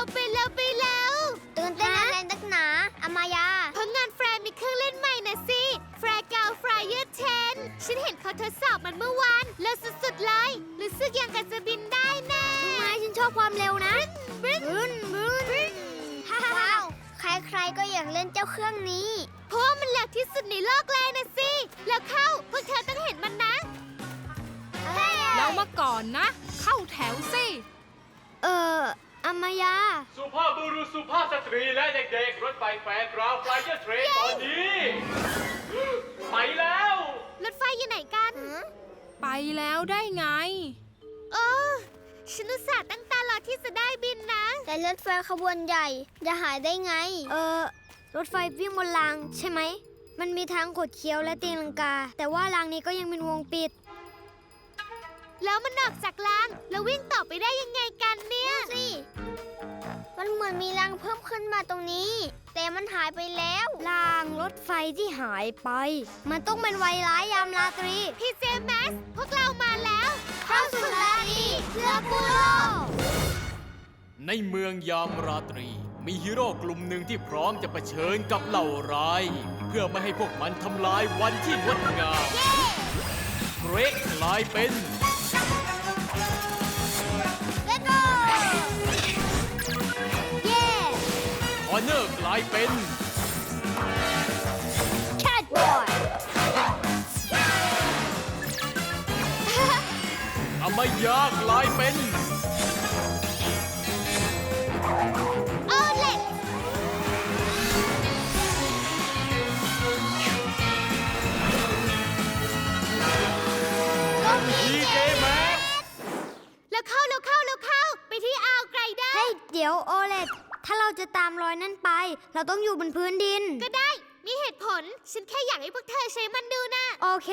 ร็วไปเร็วไปเร็วตื่นเต้นอะไรนักหนาอามายาเพราะงานแฟร์มีเครื่องเล่นใหม่นะสิแฟร์กาวฟรายเยอร์10ฉันเห็นเขาทดสอบมันเมื่อวานแล้วสุดๆเลยรู้สึกอย่างกับจะบินได้นะรู้ไหมฉันชอบความเร็วนะบึ้นบึ้นบึ้นว้าวใครๆก็อยากเล่นเจ้าเครื่องนี้ เพราะว่ามันแหลกที่สุดในโลกเลยนะสิแล้วเข้าพวกเธอต้องเห็นมันนะเรามาก่อนนะ เข้าแถวสิ เออ อามายา สุภาพบุรุษสุภาพสตรีและเด็กๆ รถไฟแฟร์กราวไฟเยอร์เทรนตอนนี้ ไปแล้ว รถไฟอยู่ไหนกัน ไปแล้วได้ไง โอ้ฉันอุตส่าห์ตั้งตารอที่จะได้บินนะ แต่รถไฟขบวนใหญ่จะหายได้ไง เออ รถไฟวิ่งบนรางใช่ไหม มันมีทางขดเคี้ยวและตีลังกา แต่ว่ารางนี้ก็ยังเป็นวงปิด แล้วมันออกจากราง แล้ววิ่งต่อไปได้ยังไงกันเนี่ยสิ มันเหมือนมีรางเพิ่มขึ้นมาตรงนี้ แต่มันหายไปแล้วรางรถไฟที่หายไป มันต้องเป็นไวร้ายยามราตรี พี่เจมสพวกเรามาแล้ว เข้าสู่ราตรีเพื่อผู้โลกในเมืองยามราตรี มีฮีโร่กลุ่มหนึ่งที่พร้อมจะเผชิญกับเหล่าร้าย เพื่อไม่ให้พวกมันทำลายวันที่งดงามเกรกกลายเป็น เนอร์กลายเป็น Cat Boy อมายากลายเป็นโอ้เล็กดีเจแม็กแล้วเข้าแล้วเข้าแล้วเข้า ไปที่อ่าวไกรเดอเฮ้ยร์เดี๋ยวโอเลต ถ้าเราจะตามรอยนั่นไป เราต้องอยู่บนพื้นดิน ก็ได้ มีเหตุผล ฉันแค่อยากให้พวกเธอใช้มันดูนะโอเค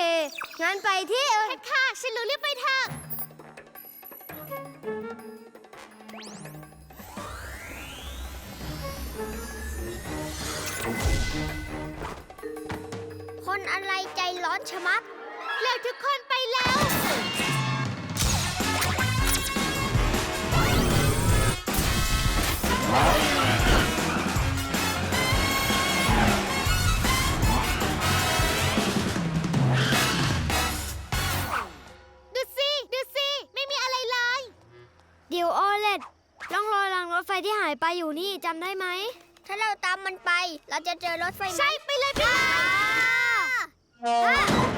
งั้นไปที่เออแค่ค่ะ ฉันรู้เรียบไปเถอะ คนอะไรใจร้อนชะมัดแล้วทุกคนไปแล้ว ดูสิ ดูสิ ไม่มีอะไรเลย เดี๋ยวโอเลตร่องรอยรางรถไฟที่หายไปอยู่นี่จำได้ไหม ถ้าเราตามมันไป เราจะเจอรถไฟไหมใช่ไปเลยไปเลย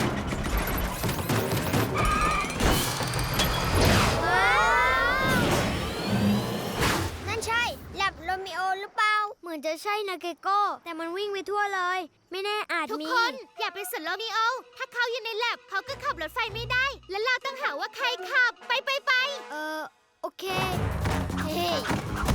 จะใช่นาเกโก้ แต่มันวิ่งไปทั่วเลย ไม่แน่อาจทุกมี คนอย่าไปสนโลมิโอ ถ้าเขาอยู่ในแลบเขาก็ขับรถไฟไม่ได้ แล้วเราต้องหาว่าใครขับ ไปไปไป เออโอเค เฮ้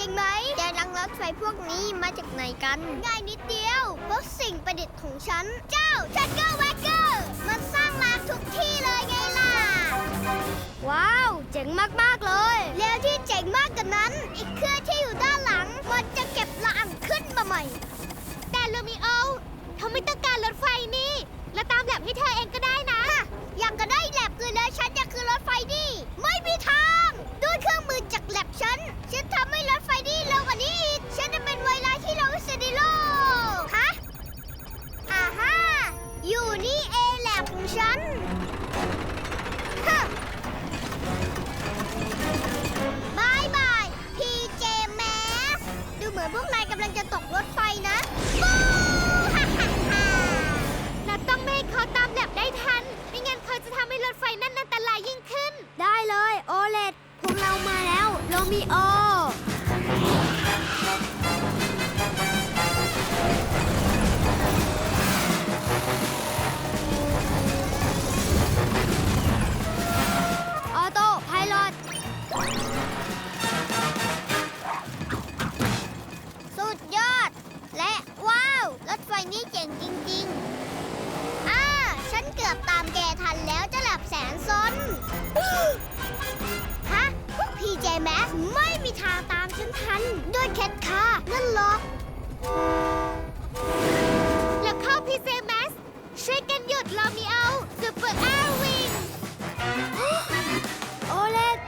จริงไหมแต่รังรถไฟพวกนี้มาจากไหนกัน ง่ายนิดเดียวเพราะสิ่งประดิษฐ์ของฉัน เจ้าชักเกอร์แวกเกอร์มันสร้างมาทุกที่เลยไงล่ะ ว้าว เจ๋งมาก ๆ เลย แล้วที่เจ๋งมากกว่านั้น อีกเครื่องที่อยู่ด้านหลัง มันจะเก็บรางขึ้นมาใหม่ แต่โลมิโอ คาตามฉันทัน ด้วยแคทคานั่นหรอกแล้วเข้าพีเจแมสช่วยกันหยุดโรมิโอซูเปอร์แอร์วิงโอเลต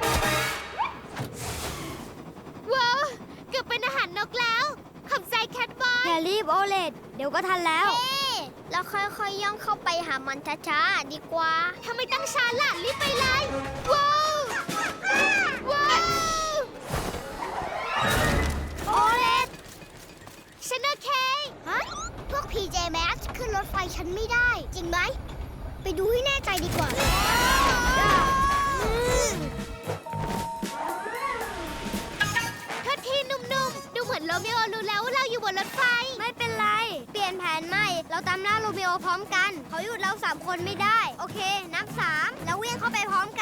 ว้าวเกือบเป็นอาหารนกแล้ว ขอบใจแคทบอยอย่ารีบโอเลตเดี๋ยวก็ทันแล้ว เอ๊เราค่อยๆย่องเข้าไปหามันช้าๆดีกว่าทำไมตั้งช้าล่ะรีบไปเลยว้าวว้าว PJ Masks ขึ้นรถไฟฉันไม่ได้ จริงไหม ไปดูให้แน่ใจดีกว่าโทษทีหนุ่มๆ ดูเหมือนโรมิโอรู้แล้วว่าเราอยู่บนรถไฟ ไม่เป็นไร เปลี่ยนแผนใหม่ เราตามล่าโรมิโอพร้อมกัน เขาหยุดเราสามคนไม่ได้ โอเค นับสามแล้ววิ่งเข้าไปพร้อมกัน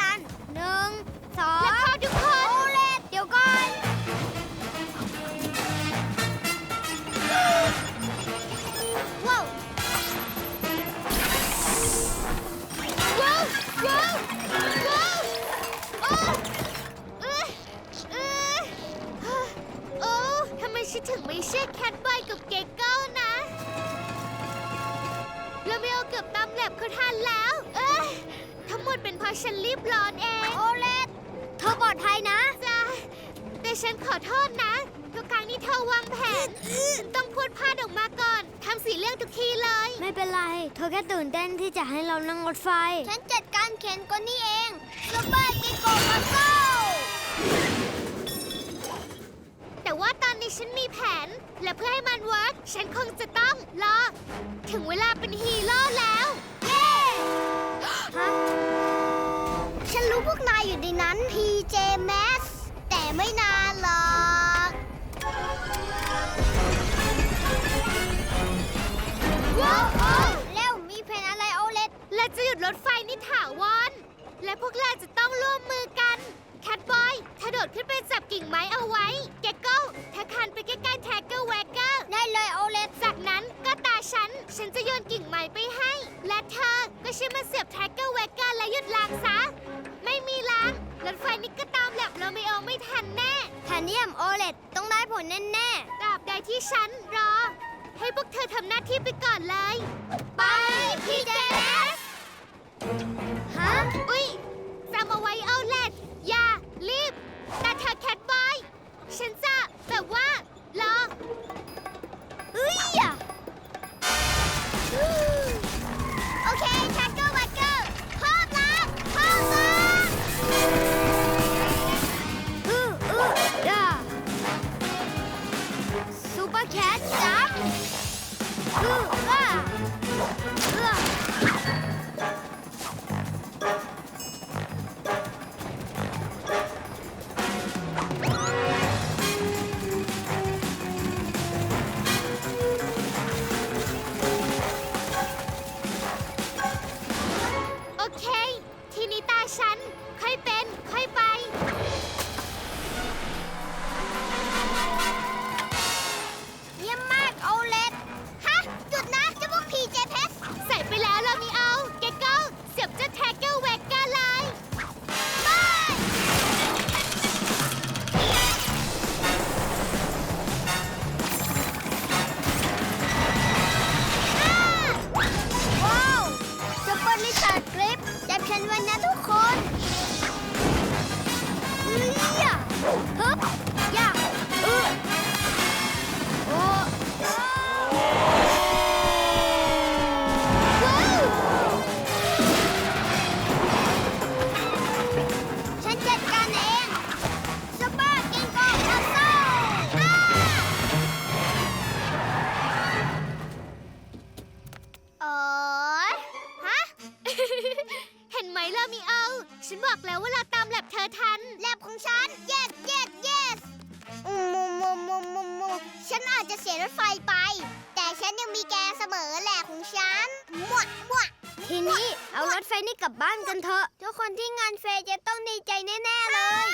ฉันถึงไม่เชื่อแคทบอยกับเกเกิลนะโรมิโอเกือบตามแลบเขาทันแล้ว เอ้ยทั้งหมดเป็นเพราะฉันรีบร้อนเอง โอเลตเธอปลอดภัยนะ จ้ะแต่ฉันขอโทษนะ ทุกครั้งที่เธอวางแผนฉันต้องพูดพลาดออกมาก่อน ทำสีเรื่องทุกทีเลย ไม่เป็นไร เธอแค่ตื่นเต้นที่จะให้เรานั่งรถไฟ ฉันจัดการเข็นก็นี่เองซูเปอร์กิโกมาโก้ ฉันมีแผน และเพื่อให้มันเวิร์กฉันคงจะต้องรอถึงเวลาเป็นฮีโร่แล้ว เย้ฮะฉันรู้พวกนายอยู่ในนั้น PJ Masks แต่ไม่นานหรอก ว้าวเร็ว มีแผนอะไรโอเลตและจะหยุดรถไฟนี่ถาวรและพวกเราจะต้องร่วมมือกัน บอยเธอโดดขึ้นไปจับกิ่งไม้เอาไว้เกกเกิลเธอคันไปใกล้ๆแท็กเกอร์แวกเกอร์ได้เลยโอเลตจากนั้นก็ตาฉัน ฉันจะโยนกิ่งไม้ไปให้ และเธอก็ช่วยมาเสียบแท็กเกอร์แวกเกอร์และหยุดรางซะ ไม่มีรางรถไฟนี้ก็ตามแลบโรมิโอไม่ทันแน่แทนเนียมโอเลตต้องได้ผลแน่ตราบใดที่ฉันรอ ให้พวกเธอทำหน้าที่ไปก่อนเลยๆไปพี่เจส เห็นไหมเรามีเอา ฉันบอกแล้วว่าเราตามแลบเธอทัน แลบของฉัน yes yes yes อืมมูมูมูมูมูฉันอาจจะเสียรถไฟไป แต่ฉันยังมีแกเสมอแหละของฉันมวดมวดทีนี้เอารถไฟนี่กลับบ้านกันเถอะ ทุกคนที่งานเฟย์จะต้องดีใจแน่ ๆ เลย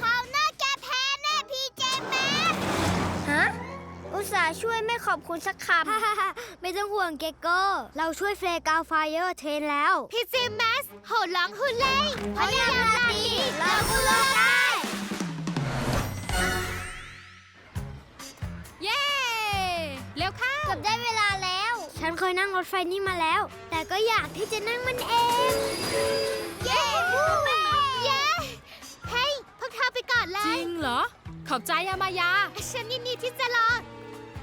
คราวหน้า ช่วยไม่ขอบคุณสักคำ ไม่ต้องห่วงเกโก้ เราช่วยเฟรกาวไฟเออร์เทนแล้ว พี่ซิมแมสโหดร้องหุ่นเล่งพยายามราตรีเราบุโลได้ เย้ เร็วข้า เกือบได้เวลาแล้ว ฉันเคยนั่งรถไฟนี่มาแล้ว แต่ก็อยากที่จะนั่งมันเอง เย้เย้เฮ้พวกเธอไปก่อนเลยจริงเหรอ ขอบใจยามายา ฉันยินดีที่จะรอ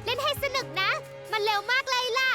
เล่นให้สนุกนะ มันเร็วมากเลยล่ะ